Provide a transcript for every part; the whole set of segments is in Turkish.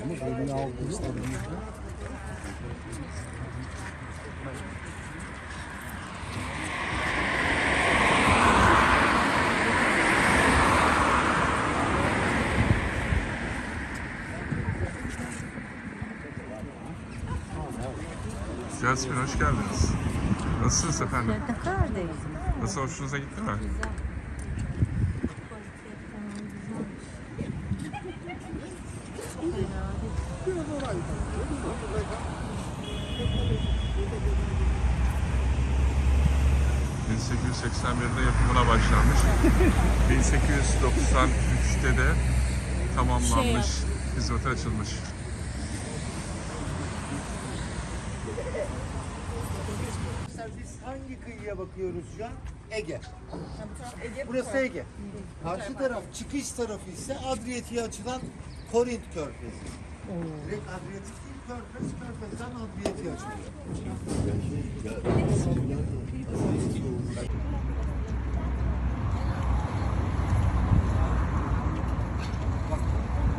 Ama elini aldığı stadımızda Yasmin hoş geldiniz. Nasılsınız efendim? Nasıl hoşunuza gitti mi? ...1881'de yapımına başlanmış. 1893'te de tamamlanmış, hizmete açılmış. Biz hangi kıyıya bakıyoruz şu an? Ege. Burası Ege. Karşı taraf çıkış tarafı ise Adriyatik'e açılan Korint Körfezi. Direkt Adriyatik değil, Körfez, Körfez'den Adriyatik'e açılıyor.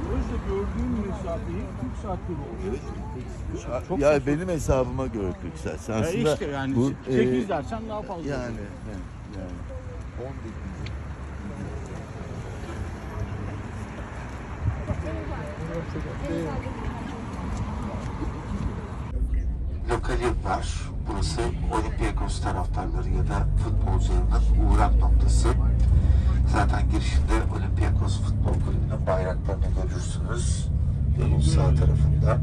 Gözle gördüğün mesafeyi 40 saatte oluyor. Çok ya benim hesabıma göre 40 saat. Sen Ya aslında işte yani bu, 8 e, dersen daha fazla. yani he, yani 10 dediğince. Lokali var. Burası Olympiakos taraftarları ya da futbolcularının uğrak noktası. Zaten girişinde Olympiakos Futbol Kulübü'nün bayraklarını görürsünüz. Yolun sağ tarafında.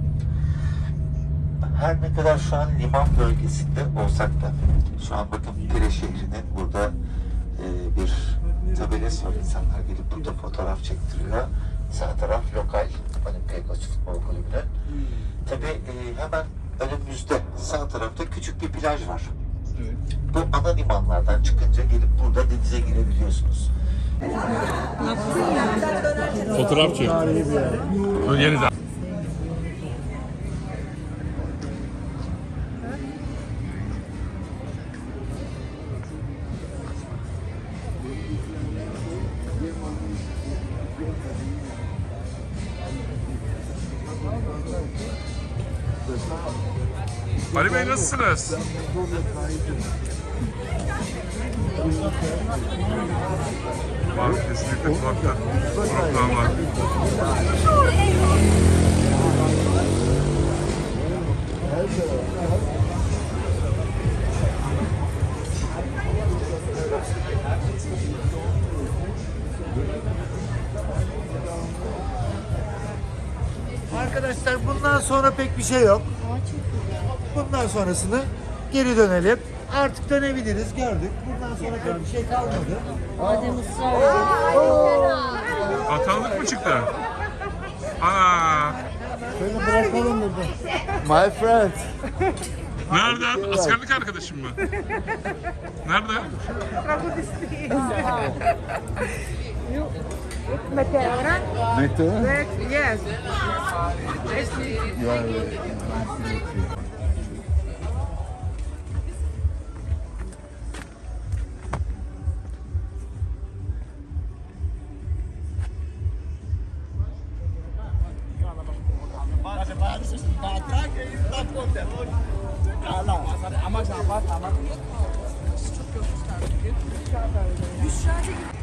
Her ne kadar şu an liman bölgesinde olsak da şu an bakın Pire şehrinin burada e, bir tabelası var. İnsanlar gelip burada fotoğraf çektiriyor. Sağ taraf lokal Olympiakos Futbol Kulübü'nün. Tabii e, hemen önümüzde sağ tarafta küçük bir plaj var. Bu ana limanlardan çıkınca gelip burada denize girebiliyorsunuz. Fotoğrafçı. Yeniden. Ali Bey nasılsınız? Var kesinlikle kulakta. Kulaktan var. Arkadaşlar bundan sonra pek bir şey yok. Bundan sonrasını geri dönelim. Artık dönebiliriz gördük. Bundan sonra pek bir şey kalmadı. Madem ısrar Atanlık mı çıktı? Aa, Şöyle bırakalım burada. My friend. nereden? Askerlik arkadaşım mı? Nerede? Mete ahora? Mete. Yes. You are Büşra